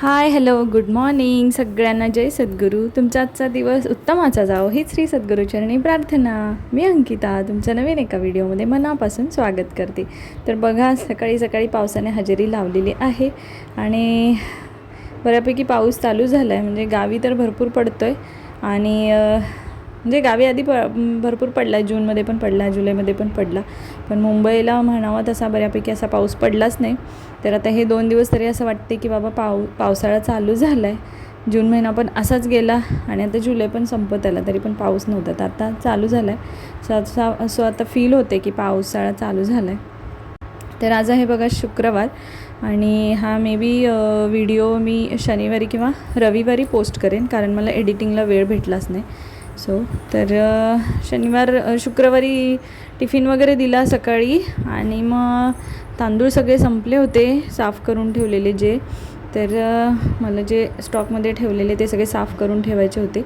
Hi hello good morning सगळ्यांना जय सद्गुरू. तुमचा आजचा दिवस उत्तमाचा जाओ ही श्री सद्गुरूचरणी प्रार्थना. मी अंकिता तुमच्या नवीन एका व्हिडिओमध्ये मनापासून स्वागत करते. तर बघा सकाळी सकाळी पावसाने हजेरी लावलेली आहे आणि बऱ्यापैकी पाऊस चालू झाला आहे म्हणजे गावी तर भरपूर पडतो आहे आणि म्हणजे गावी आधी प भरपूर पडला जूनमध्ये पण पडला जुलैमध्ये पण पडला. पण मुंबईला म्हणावा तसा बऱ्यापैकी असा पाऊस पडलाच नाही. तर आता हे दोन दिवस तरी असं वाटते की बाबा पाऊ पावसाळा चालू झाला आहे जून महिना पण असाच गेला आणि आता जुलै पण संपत आला तरी पण पाऊस नव्हता. तर आता चालू झाला आहे सो असं आता फील होते की पावसाळा चालू झाला आहे तर आज आहे बघा शुक्रवार आणि हा मे बी व्हिडिओ मी शनिवारी किंवा रविवारी पोस्ट करेन. कारण मला एडिटिंगला वेळ भेटलाच नाही. सो तर शनिवार शुक्रवारी टिफिन वगैरे दिला सकाळी आणि मग तांदूळ सगळे संपले होते साफ करून ठेवलेले जे. तर मला जे स्टॉकमध्ये ठेवलेले ते सगळे साफ करून ठेवायचे होते.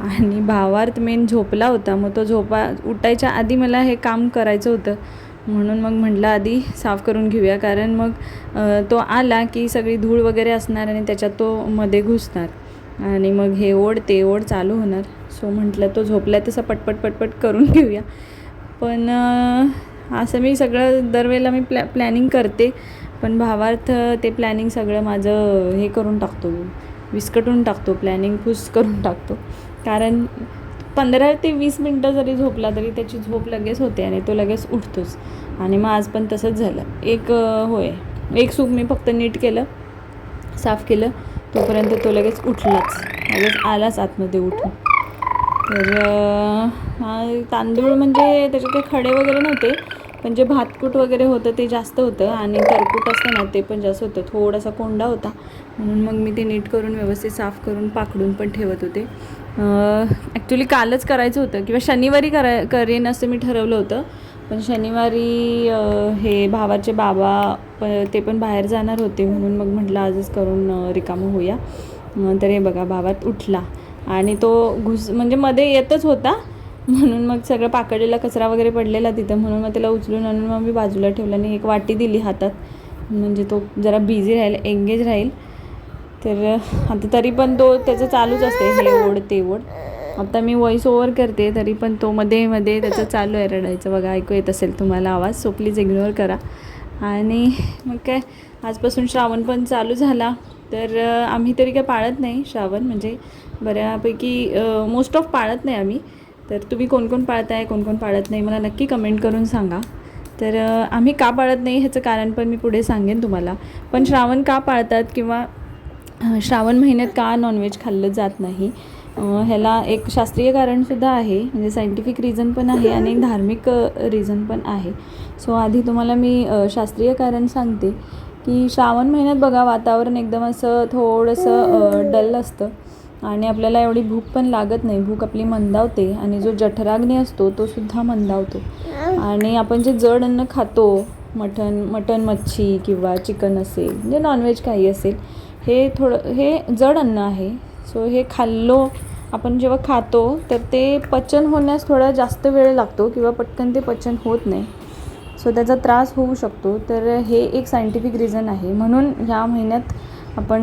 आणि भावार्थ मेन झोपला होता मग तो झोपा उठायच्या आधी मला हे काम करायचं होतं. म्हणून मग म्हटलं आधी साफ करून घेऊया. कारण मग तो आला की सगळी धूळ वगैरे असणार आणि त्याच्यात तो मध्ये घुसणार. आणि मग हे ओढ ते ओढ चालू होणार. सो म्हटलं तो झोपला तसं पटपट पटपट करून घेऊया. पण असं मी सगळं दरवेळेला मी प्लॅ प्लॅनिंग करते. पण भावार्थ ते प्लॅनिंग सगळं माझं हे करून टाकतो. विस्कटून टाकतो प्लॅनिंग फुस करून टाकतो. कारण पंधरा ते वीस मिनटं जरी झोपला तरी त्याची झोप लगेच होते आणि तो लगेच उठतोच. आणि मग आज पण तसंच झालं. एक होय. एक सूप मी फक्त नीट केलं साफ केलं. तोपर्यंत तो लगेच उठलाच. लगेच आलाच आतमध्ये उठून. तर तांदूळ म्हणजे त्याचे काही खडे वगैरे नव्हते पण जे भातकूट वगैरे होतं ते जास्त होतं आणि करकूट असतं ना ते पण जास्त होतं. थोडासा कोंडा होता. म्हणून मग मी ते नीट करून व्यवस्थित साफ करून पाकडून पण ठेवत होते. ॲक्च्युली कालच करायचं होतं किंवा शनिवारी करा करेन असं मी ठरवलं होतं. पण शनिवारी हे भावाचे बाबा प ते पण बाहेर जाणार होते म्हणून मग म्हटलं आजच करून रिकामं होऊया. तर हे बघा भावात उठला. आणि तो घुस म्हणजे मध्ये येतच होता. म्हणून मग सगळं पाकडलेला कचरा वगैरे पडलेला तिथं. म्हणून मग त्याला उचलून आणून मग मी बाजूला ठेवलं आणि एक वाटी दिली हातात. म्हणजे तो जरा बिझी राहील एंगेज राहील. तर आता तरी पण तो त्याचं चालूच असते हे ओढ ते ओढ. आता मी व्हॉइस ओव्हर करते तरी पण तो मध्ये मध्ये त्याचं चालू आहे रडायचं. बघा ऐकू येत असेल तुम्हाला आवाज. सो प्लीज इग्नोर करा. आणि मग काय आजपासून श्रावण पण चालू झाला. तर आम्ही तरी काय पाळत नाही श्रावण. म्हणजे बऱ्यापैकी मोस्ट ऑफ पाळत नाही आम्ही. तर तुम्ही कोण कोण पाळताय कोण कोण पाळत नाही मला नक्की कमेंट करून सांगा. तर आम्ही का पाळत नाही ह्याचं कारण पण मी पुढे सांगेन तुम्हाला. पण श्रावण का पाळतात किंवा श्रावण महिन्यात का नॉनव्हेज खाल्लं जात नाही? ह्याला एक शास्त्रीय कारणसुद्धा आहे म्हणजे सायंटिफिक रिझन पण आहे आणि एक धार्मिक रिझन पण आहे. सो आधी तुम्हाला मी शास्त्रीय कारण सांगते की श्रावण महिन्यात बघा वातावरण एकदम असं थोडंसं डल असतं आणि आपल्याला एवढी भूक पण लागत नाही. भूक आपली मंदावते आणि जो जठराग्नी असतो तो सुद्धा मंदावतो. आणि आपण जे जड अन्न खातो मटन मटन मच्छी किंवा चिकन असेल म्हणजे नॉनव्हेज काही असेल हे थोडं हे जड अन्न आहे. सो हे खाल्लो आपण जेव्हा खातो तर ते पचन होण्यास थोडा जास्त वेळ लागतो किंवा पटकन ते पचन होत नाही. सो त्याचा त्रास होऊ शकतो. तर हे एक सायंटिफिक रिझन आहे. म्हणून ह्या महिन्यात आपण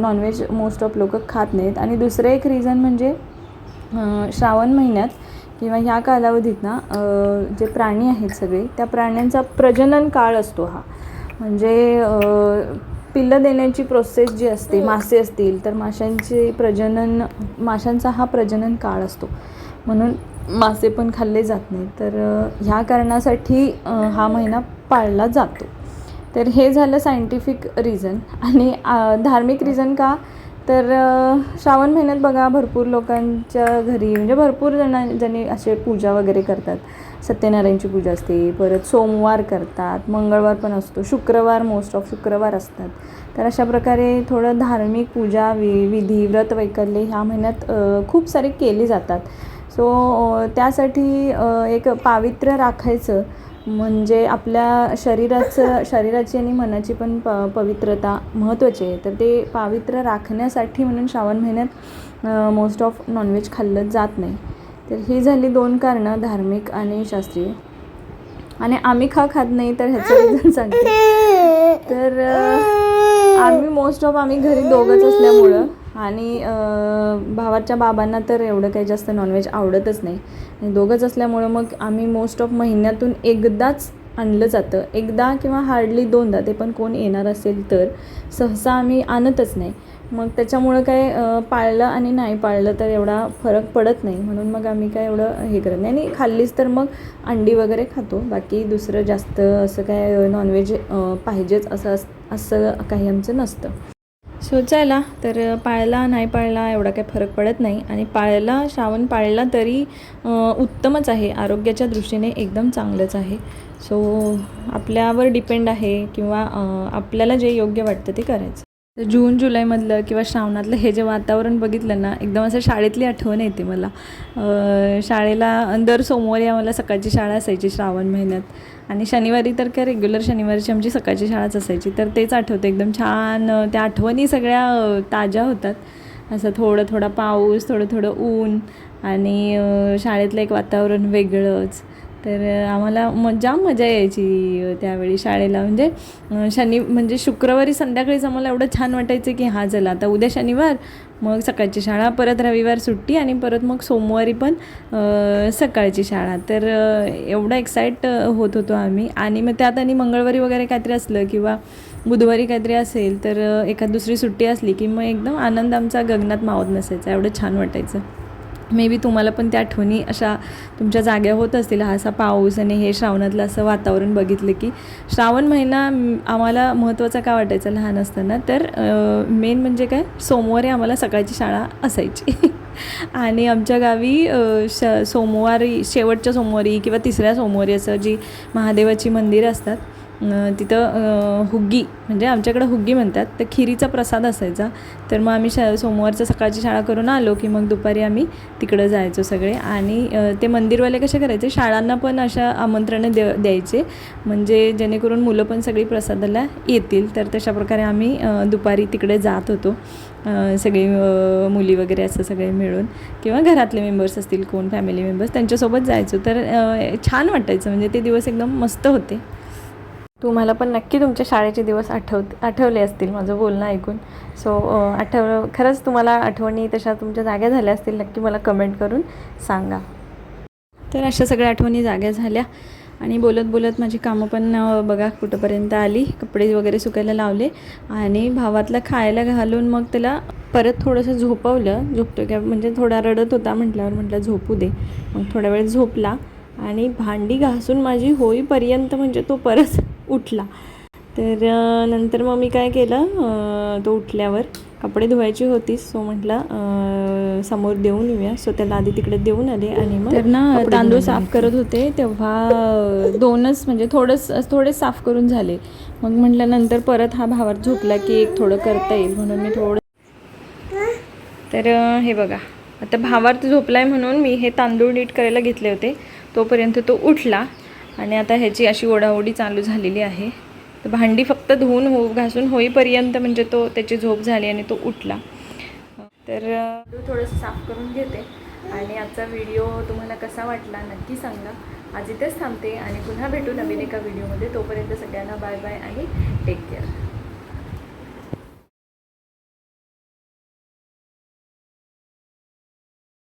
नॉनव्हेज मोस्ट ऑफ लोक खात नाहीत. आणि दुसरं एक रिझन म्हणजे श्रावण महिन्यात किंवा ह्या कालावधीत ना जे प्राणी आहेत सगळे त्या प्राण्यांचा प्रजनन काळ असतो हा. म्हणजे पिल्लं देण्याची प्रोसेस जी असते मासे असतील तर माशांचे प्रजनन माशांचा हा प्रजनन काळ असतो. म्हणून मासे पण खाल्ले जात नाही तर ह्या कारणासाठी हा महिना पाळला जातो. तर हे झालं सायंटिफिक रिझन आणि धार्मिक रिझन का? तर श्रावण महिन्यात बघा भरपूर लोकांच्या घरी म्हणजे भरपूर जणां जणी असे पूजा वगैरे करतात. सत्यनारायणची पूजा असते परत सोमवार करतात मंगळवार पण असतो शुक्रवार मोस्ट ऑफ शुक्रवार असतात. तर अशा प्रकारे थोडं धार्मिक पूजा वि विधी व्रत वैकल्ये ह्या महिन्यात खूप सारे केली जातात. सो त्यासाठी एक पावित्र्य राखायचं म्हणजे आपल्या शरीराचं शरीराची आणि मनाची पण प पवित्रता महत्त्वाची आहे. तर ते पावित्र्य राखण्यासाठी म्हणून श्रावण महिन्यात मोस्ट ऑफ नॉनव्हेज खाल्लं जात नाही. तर ही झाली दोन कारणं धार्मिक आणि शास्त्रीय. आणि आम्ही खा खात नाही तर ह्याचं रिझन सांगते. तर आम्ही मोस्ट ऑफ आम्ही घरी दोघंच असल्यामुळं आणि भावाच्या बाबांना तर एवढं काही जास्त नॉनव्हेज आवडतच नाही. आणि दोघंच असल्यामुळं मग आम्ही मोस्ट ऑफ महिन्यातून एकदाच आणलं जातं. एकदा किंवा हार्डली दोनदा ते पण कोण येणार असेल तर सहसा आम्ही आणतच नाही. मग त्याच्यामुळं काय पाळलं आणि नाही पाळलं तर एवढा फरक पडत नाही. म्हणून मग आम्ही काय एवढं हे करत नाही. आणि खाल्लीच तर मग अंडी वगैरे खातो. बाकी दुसरं जास्त असं काय नॉनव्हेज पाहिजेच असं असं काही आमचं नसतं. सो चला. तर पाळला नाही पाळला एवढा काही फरक पडत नाही. आणि पाळला श्रावण पाळला तरी उत्तमच आहे. आरोग्याच्या दृष्टीने एकदम चांगलंच आहे. सो आपल्यावर डिपेंड आहे किंवा आपल्याला जे योग्य वाटतं ते करायचं. तर जून जुलैमधलं किंवा श्रावणातलं हे जे वातावरण बघितलं ना एकदम असं शाळेतली आठवण येते मला. शाळेला दर सोमवारी आम्हाला सकाळची शाळा असायची श्रावण महिन्यात. आणि शनिवारी तर काय रेग्युलर शनिवारची आमची सकाळची शाळाच असायची. तर तेच आठवतं एकदम छान त्या आठवणी सगळ्या ताज्या होतात. असं थोडं थोडा पाऊस थोडं थोडं ऊन आणि शाळेतलं एक वातावरण वेगळंच. तर आम्हाला म जाम मजा यायची त्यावेळी शाळेला. म्हणजे शनि म्हणजे शुक्रवारी संध्याकाळीच आम्हाला एवढं छान वाटायचं की हा चला आता उद्या शनिवार मग सकाळची शाळा परत रविवार सुट्टी आणि परत मग सोमवारी पण सकाळची शाळा. तर एवढं एक्साईट होत होतो आम्ही. आणि मग त्यात आणि मंगळवारी वगैरे काहीतरी असलं किंवा बुधवारी काहीतरी असेल तर एखाद दुसरी सुट्टी असली की मग एकदम आनंद आमचा गगनात मावत नसायचा. एवढं छान वाटायचं. मे बी तुम्हाला पण त्या आठवणी अशा तुमच्या जाग्या होत असतील. हा असा पाऊस आणि हे श्रावणातलं असं वातावरण बघितलं की श्रावण महिना आम्हाला महत्त्वाचा का वाटायचा लहान असताना? तर मेन म्हणजे काय? सोमवारी आम्हाला सकाळची शाळा असायची. आणि आमच्या गावी श सोमवारी शेवटच्या सोमवारी किंवा तिसऱ्या सोमवारी असं जी महादेवाची मंदिरं असतात तिथं हुग्गी म्हणजे आमच्याकडं हुग्गी म्हणतात. तर खिरीचा प्रसाद असायचा. तर मग आम्ही शा सोमवारचं सकाळची शाळा करून आलो की मग दुपारी आम्ही तिकडं जायचो सगळे. आणि ते मंदिरवाले कसे करायचे? शाळांना पण अशा आमंत्रणं द्या द्यायचे. म्हणजे जेणेकरून मुलं पण सगळी प्रसादाला येतील. तर तशा प्रकारे आम्ही दुपारी तिकडे जात होतो. सगळी मुली वगैरे असं सगळे मिळून. किंवा घरातले मेंबर्स असतील कोण फॅमिली मेंबर्स त्यांच्यासोबत जायचो. तर छान वाटायचं. म्हणजे ते दिवस एकदम मस्त होते. तुम्हाला पण नक्की तुमच्या शाळेचे दिवस आठव आठवले असतील माझं बोलणं ऐकून. सो आठव खरंच तुम्हाला आठवणी तशा तुमच्या जाग्या झाल्या असतील नक्की मला कमेंट करून सांगा. तर अशा सगळ्या आठवणी जाग्या झाल्या. आणि बोलत बोलत माझी कामं पण बघा कुठंपर्यंत आली. कपडे वगैरे सुकायला लावले. आणि भावातला खायला घालून मग त्याला परत थोडंसं झोपवलं. झोपतो का? म्हणजे थोडा रडत होता म्हटल्यावर म्हटलं झोपू दे. मग थोडा वेळ झोपला. आणि भांडी घासून माझी होईपर्यंत म्हणजे तो परत उठला. तर नंतर मग मी काय केलं तो उठल्यावर कपडे धुवायची होतीच सो म्हटलं समोर देऊन येऊया. सो त्याला आधी तिकडे देऊन आले आणि मग तर ना कपडे तांदूळ साफ करत होते. तेव्हा दोनच म्हणजे थोडंच थोडेच साफ करून झाले. मग म्हटलं नंतर परत हा भावात झोपला की एक थोडं करता येईल म्हणून मी थोडं तर हे बघा. आता भावार्थ झोपलाय म्हणून मी हे तांदूळ नीट करायला घेतले होते. तोपर्यंत तो उठला. आणि आता ह्याची अशी ओढाओढी चालू झालेली आहे. तर भांडी फक्त धुवून हो घासून होईपर्यंत म्हणजे तो त्याची झोप झाली आणि तो उठला. तर थोडंसं साफ करून घेते. आणि आजचा व्हिडिओ तुम्हाला कसा वाटला नक्की सांगा. आज इथेच थांबते आणि पुन्हा भेटू नवीन एका व्हिडिओमध्ये. तोपर्यंत सगळ्यांना बाय बाय आणि टेक केअर